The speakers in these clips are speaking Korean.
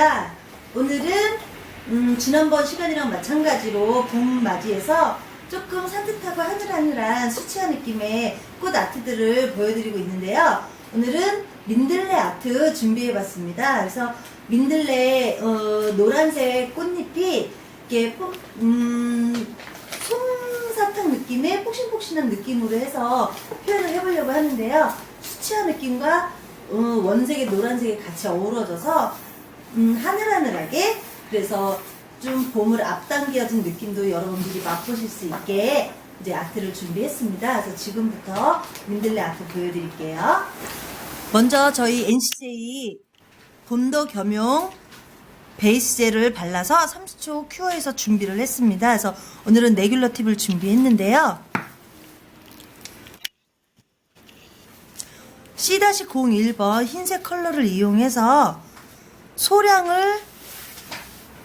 안나경입니다. 오늘은 음, 지난번 시간이랑 마찬가지로 봄 맞이해서 조금 산뜻하고 하늘하늘한 수치한 느낌의 꽃 아트들을 보여드리고 있는데요. 오늘은 민들레 아트 준비해봤습니다. 그래서 민들레 어, 노란색 꽃잎이 이렇게 폼- 음, 솜사탕 느낌의 폭신폭신한 느낌으로 해서 표현을 해보려고 하는데요. 수치한 느낌과 어, 원색의 노란색이 같이 어우러져서 음, 하늘하늘하게 그래서 좀 봄을 앞당겨진 느낌도 여러분들이 맛보실 수 있게 이제 아트를 준비했습니다. 그래서 지금부터 민들레 아트 보여드릴게요. 먼저 저희 NCJ 봄도 겸용 베이스 젤을 발라서 30초 큐어해서 준비를 했습니다. 그래서 오늘은 레귤러 팁을 준비했는데요. C-01번 흰색 컬러를 이용해서 소량을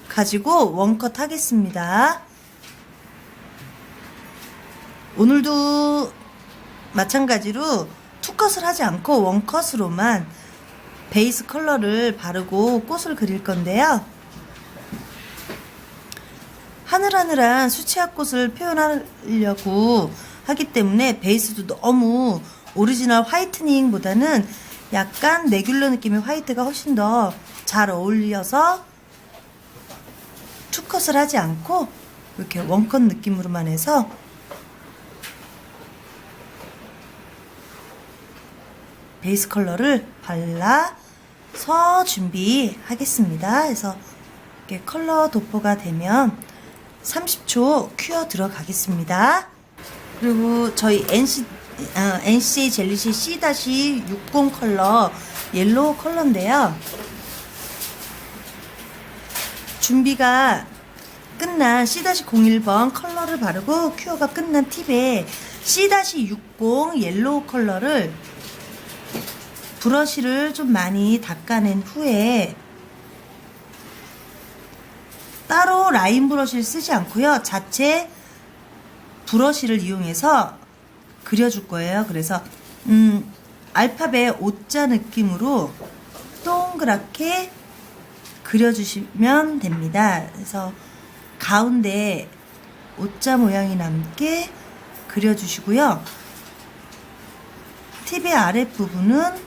가지고 원컷 하겠습니다. 오늘도 마찬가지로 투컷을 하지 않고 원컷으로만 베이스 컬러를 바르고 꽃을 그릴 건데요. 하늘하늘한 수치화 꽃을 표현하려고 하기 때문에 베이스도 너무 오리지널 화이트닝보다는 약간 레귤러 느낌의 화이트가 훨씬 더 잘 어울려서 투컷을 하지 않고 이렇게 원컷 느낌으로만 해서 베이스 컬러를 발라서 준비하겠습니다. 그래서 이렇게 컬러 도포가 되면 30초 큐어 들어가겠습니다. 그리고 저희 NC, 어, NCA 젤리시 C-60 컬러 옐로우 컬러인데요. 준비가 끝난 C-01번 컬러를 바르고 큐어가 끝난 팁에 C-60 옐로우 컬러를 브러쉬를 좀 많이 닦아낸 후에 따로 라인 브러쉬를 쓰지 않고요. 자체 브러쉬를 이용해서 그려줄 거예요. 그래서 음, 알파벳 오자 느낌으로 동그랗게 그려주시면 됩니다. 그래서 가운데 오자 모양이 남게 그려주시고요. 팁의 아랫부분은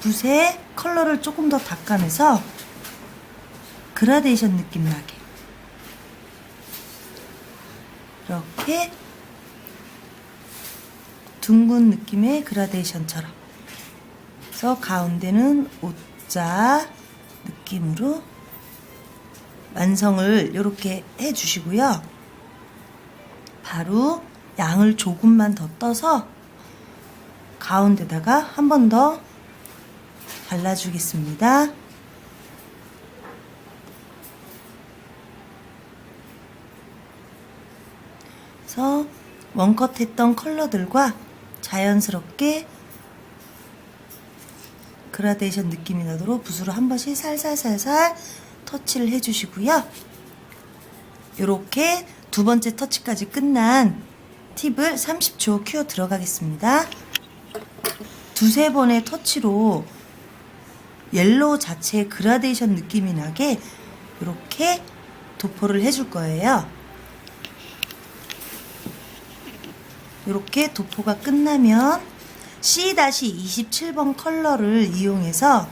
붓에 컬러를 조금 더 닦아내서 그라데이션 느낌 나게 이렇게 둥근 느낌의 그라데이션처럼 그래서 가운데는 옷자 느낌으로 완성을 이렇게 해주시고요 바로 양을 조금만 더 떠서 가운데다가 한 번 더 발라주겠습니다. 그래서 원컷 했던 컬러들과 자연스럽게 그라데이션 느낌이 나도록 붓으로 한 번씩 살살살살 터치를 해주시고요. 이렇게 두 번째 터치까지 끝난 팁을 30초 큐어 들어가겠습니다. 두세 번의 터치로 옐로우 자체의 그라데이션 느낌이 나게 이렇게 도포를 해줄 거예요. 이렇게 도포가 끝나면 C-27번 컬러를 이용해서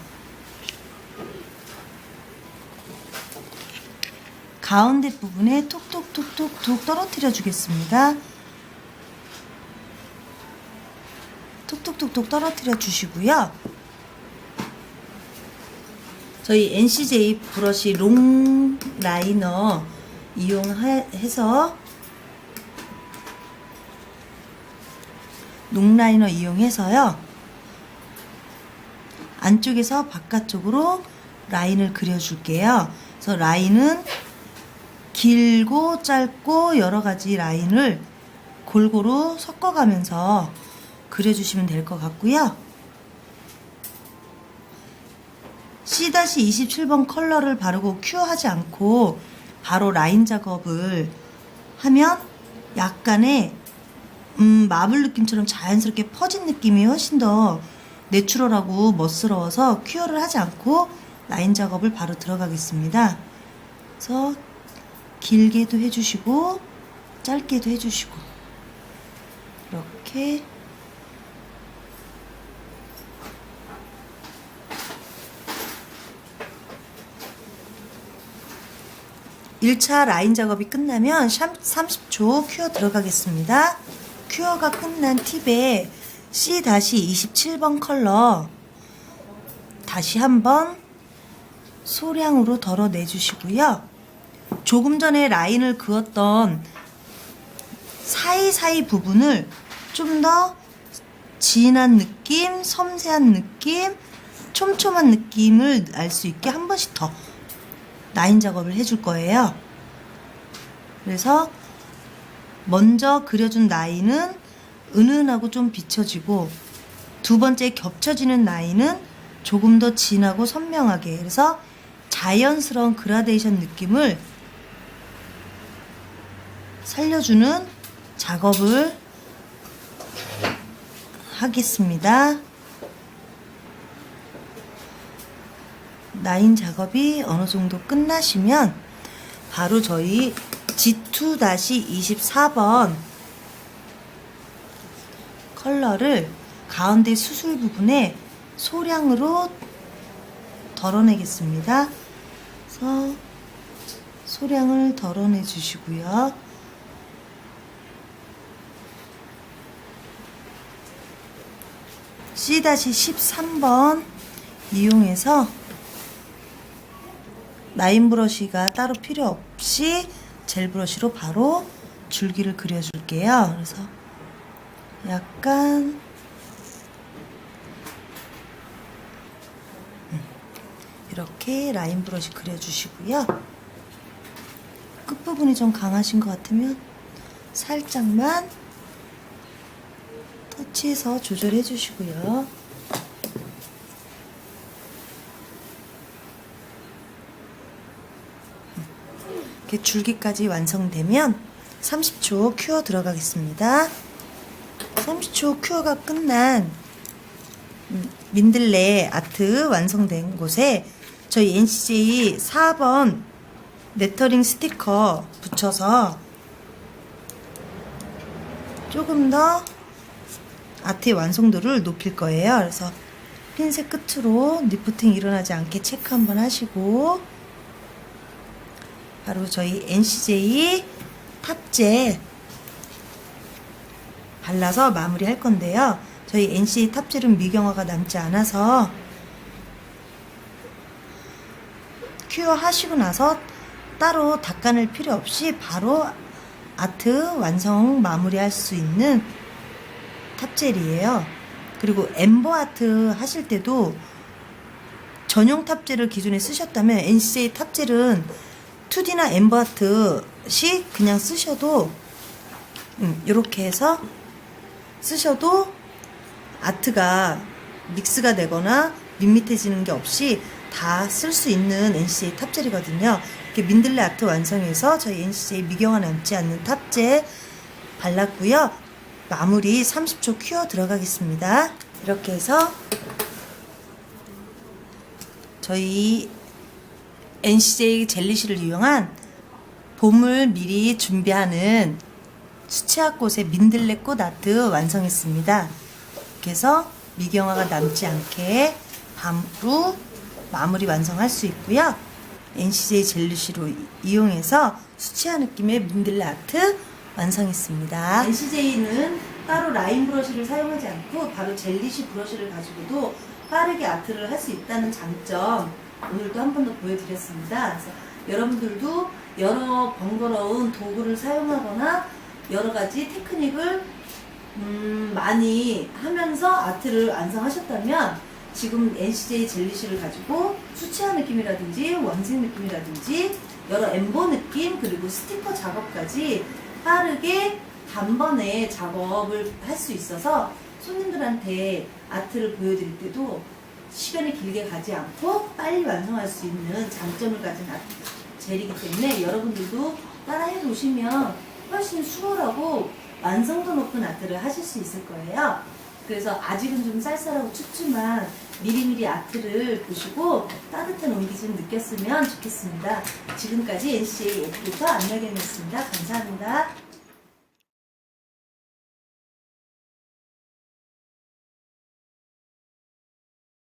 가운데 부분에 톡톡톡톡톡 떨어뜨려 주겠습니다. 톡톡톡톡 떨어뜨려 주시고요. 저희 NCJ 브러쉬 롱 라이너 이용해서 롱 라이너 이용해서요. 안쪽에서 바깥쪽으로 라인을 그려줄게요. 그래서 라인은 길고 짧고 여러 가지 라인을 골고루 섞어가면서 그려주시면 될 것 같고요. C-27번 컬러를 바르고 큐어하지 않고 바로 라인 작업을 하면 약간의 음, 마블 느낌처럼 자연스럽게 퍼진 느낌이 훨씬 더 내추럴하고 멋스러워서 큐어를 하지 않고 라인 작업을 바로 들어가겠습니다. 그래서 길게도 해주시고 짧게도 해주시고 이렇게 1차 라인 작업이 끝나면 30초 큐어 들어가겠습니다. 큐어가 끝난 팁에 C-27번 컬러 다시 한번 소량으로 덜어내 주시고요. 조금 전에 라인을 그었던 사이사이 부분을 좀 더 진한 느낌, 섬세한 느낌, 촘촘한 느낌을 알 수 있게 한 번씩 더 라인 작업을 해줄 거예요. 그래서 먼저 그려준 라인은 은은하고 좀 비춰지고 두 번째 겹쳐지는 라인은 조금 더 진하고 선명하게 그래서 자연스러운 그라데이션 느낌을 살려주는 작업을 하겠습니다. 라인 작업이 어느 정도 끝나시면 바로 저희 G2-24번 컬러를 가운데 수술 부분에 소량으로 덜어내겠습니다. 그래서 소량을 덜어내 주시고요. C-13번 이용해서 라인 브러쉬가 따로 필요 없이 젤 브러쉬로 바로 줄기를 그려줄게요. 그래서 약간 음, 이렇게 라인 브러쉬 그려주시고요. 끝부분이 좀 강하신 것 같으면 살짝만 터치해서 조절해 주시고요. 이렇게 줄기까지 완성되면 30초 큐어 들어가겠습니다. 30초 큐어가 끝난 음, 민들레 아트 완성된 곳에 저희 NCJ 4번 레터링 스티커 붙여서 조금 더 아트의 완성도를 높일 거예요. 그래서 핀셋 끝으로 리프팅 일어나지 않게 체크 한번 하시고 바로 저희 NCJ 탑재 발라서 마무리 할 건데요. 저희 NCJ 탑젤은 미경화가 남지 않아서 큐어 하시고 나서 따로 닦아낼 필요 없이 바로 아트 완성 마무리 할 수 있는 탑젤이에요. 그리고 엠버 아트 하실 때도 전용 탑젤을 기존에 쓰셨다면 NCJ 탑젤은 2D나 엠버 아트시 그냥 쓰셔도 음, 이렇게 해서 쓰셔도 아트가 믹스가 되거나 밋밋해지는 게 없이 다 쓸 수 있는 NCJ 탑젤이거든요. 이렇게 민들레 아트 완성해서 저희 NCJ 미경화 남지 않는 탑젤 발랐고요. 마무리 30초 큐어 들어가겠습니다. 이렇게 해서 저희 NCJ 젤리실을 이용한 봄을 미리 준비하는 수채화꽃의 민들레 꽃 아트 완성했습니다. 해서 미경화가 남지 않게 밤으로 마무리 완성할 수 있고요. NCJ 젤리실로 이- 이용해서 수채화 느낌의 민들레 아트 완성했습니다. NCJ는 따로 라인 브러쉬를 사용하지 않고 바로 젤리시 브러쉬를 가지고도 빠르게 아트를 할 수 있다는 장점 오늘도 한 번 더 보여드렸습니다. 그래서 여러분들도 여러 번거로운 도구를 사용하거나 여러 가지 테크닉을 음, 많이 하면서 아트를 완성하셨다면 지금 NCJ 젤리실을 가지고 수채화 느낌이라든지 원색 느낌이라든지 여러 엠보 느낌 그리고 스티커 작업까지 빠르게 단번에 작업을 할 수 있어서 손님들한테 아트를 보여드릴 때도 시간이 길게 가지 않고 빨리 완성할 수 있는 장점을 가진 젤이기 때문에 여러분들도 따라해 보시면 훨씬 수월하고 완성도 높은 아트를 하실 수 있을 거예요. 그래서 아직은 좀 쌀쌀하고 춥지만 미리미리 아트를 보시고 따뜻한 온기 좀 느꼈으면 좋겠습니다. 지금까지 NCA 예쁘부터 안내견이었습니다. 감사합니다.